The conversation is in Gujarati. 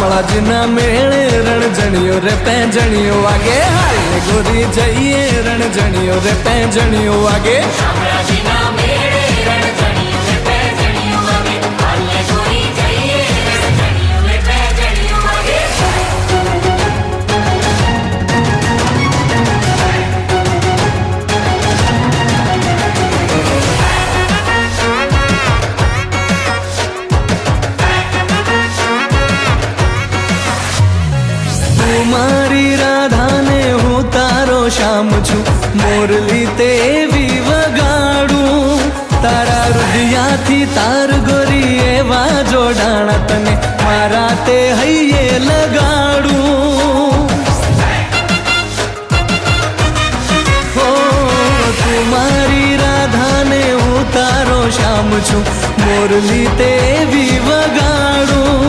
શામળાજીના મેળે રણજણીઓ રે પેંજણીઓ વાગે. હાય ગોરી જઈએ રણજણીઓ રે પેંજણીઓ વાગે. મારી રાધાને હું તારો શામ છું. મોરલી તેવી વગાડું. તારા હૃદયાથી તાર ગોરી એવા જોડાણા તને મારા તે હૈયે લગાડું. તું મારી રાધાને હું તારો શામ છું. મોરલી તેવી